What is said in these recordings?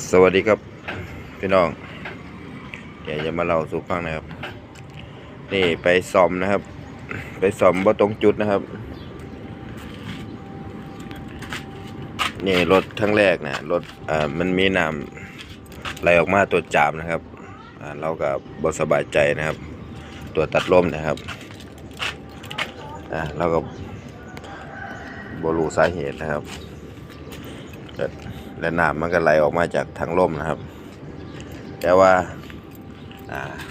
สวัสดีครับ พี่น้อง เดี๋ยวจะมาเล่าสู่ฟังนะครับ นี่ไปซ่อมนะครับ ไปซ่อมบ่ตรงจุดนะครับ นี่รถทั้งแรกนะรถอ่ามันมีน้ำไหลออกมาตัวจามนะครับอ่าเราก็บ่สบายใจนะครับ ตัวตัดลมนะครับอ่าเราก็บ่รู้สาเหตุนะครับ และน้ำมันก็ไหลออกมาจากทางร่มนะครับ แต่ว่า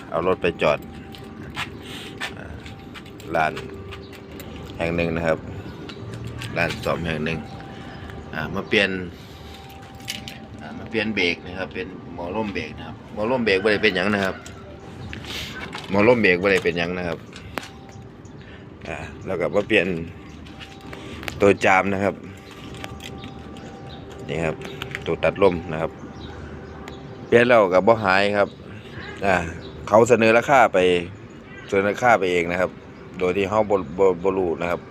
เอารถไปจอดอ่านแห่งหนึ่งนะครับร้านซ่อมแห่งหนึ่งมาเปลี่ยนมาเปลี่ยนเบรกนะครับ เป็นหมอร่มเบรกนะครับหมอร่มเบรกไม่ได้เป็นหยังนะครับหมอร่มเบรกไม่ได้เป็นหยังนะครับแล้วก็มาเปลี่ยนตัวจามนะครับ นี่ครับตัวตัดลมนะครับเปลี่ยนแล้วกับบ่หายครับอ่าเขาเสนอราคาไปเสนอราคาไปเองนะครับ โดยที่เฮาบบบ่รู้นะครับ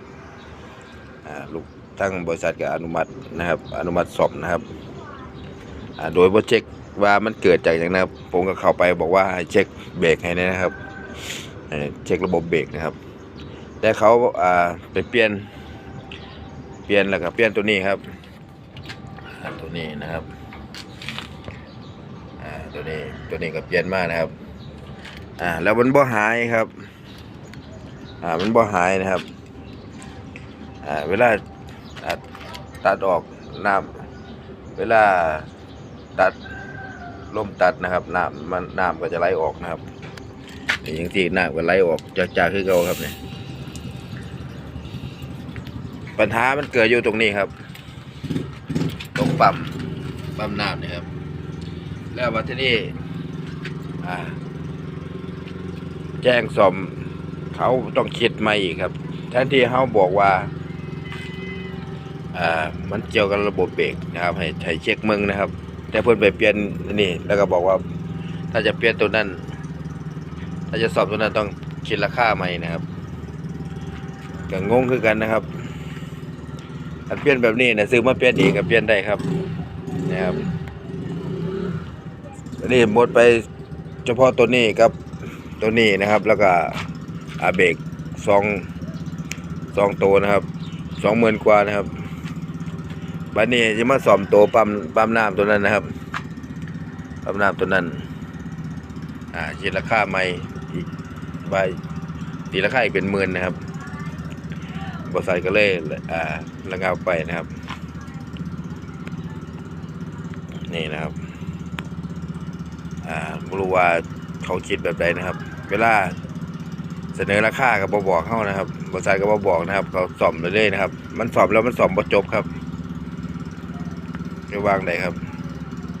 อ่าลูกทั้งบริษัทก็อนุมัตินะครับ อนุมัติสอบนะครับอ่าโดยบ่เช็คว่ามันเกิดจากอย่างนะครับ ผมก็เข้าไปบอกว่าให้เช็คเบรกให้นะครับเช็คระบบเบรกนะครับ แต่เขาอ่าไปเปลี่ยนเปลี่ยนแล้วก็เปลี่ยนตัวนี้ครับ ตัวนี้นะครับอ่าตัวนี้ตัวนี้ก็เปลี่ยนมากนะครับอ่าแล้วมันบ่หายครับอ่ามันบ่หายนะครับอ่าเวลาตัดออกน้ำเวลาตัดลมตัดนะครับน้ำมันน้ำก็จะไหลออกนะครับนี่อย่างที่น้ำก็ไหลออกจากจากคือเก่าครับเนี่ยปัญหามันเกิดอยู่ตรงนี้ครับ ปั๊มปั๊มน้ำนะครับ แล้วมาที่นี่แจ้งสมเขาต้องคิดมาอีกครับแทนที่เขาบอกว่าอ่ามันเกี่ยวกับระบบเบรกนะครับ ให้ให้เช็คมึงนะครับ แต่เพิ่อนไปเปลี่ยนนนี่แล้วก็บอกว่า ถ้าจะเปลี่ยนตัวนั้น ถ้าจะสอบตัวนั้นต้องคิดราคาใหม่นะครับก็งงคือกันนะครับ ถ้าเปลี่ยนแบบนี้นะซื้อมาเปลี่ยนเองก็เปลี่ยนได้ครับนะครับนี่หมดไปเฉพาะตัวนี้กับตัวนี้นะครับ แล้วก็อาเบรกสองสองตัวนะครับสองหมื่นกว่านะครับบัดนี้จะมาซ่อมตัวปั๊มปั๊มน้ำตัวนั้นนะครับปั๊มน้ำตัวนั้นอ่าคิดราคาใหม่อีกใบตีราคาอีกเป็นหมื่นนะครับ บริษัทก็เลยอ่าระงับไปนะครับ นี่นะครับอ่าไม่รู้ว่าเขาคิดแบบใดนะครับ เวลาเสนอราคากับบบอกเข้านะครับบริษัทก็บบอกนะครับ เขาสอมเรื่อยๆนะครับ มันสอบแล้วมันสอมประจบครับจะวางไหนครับ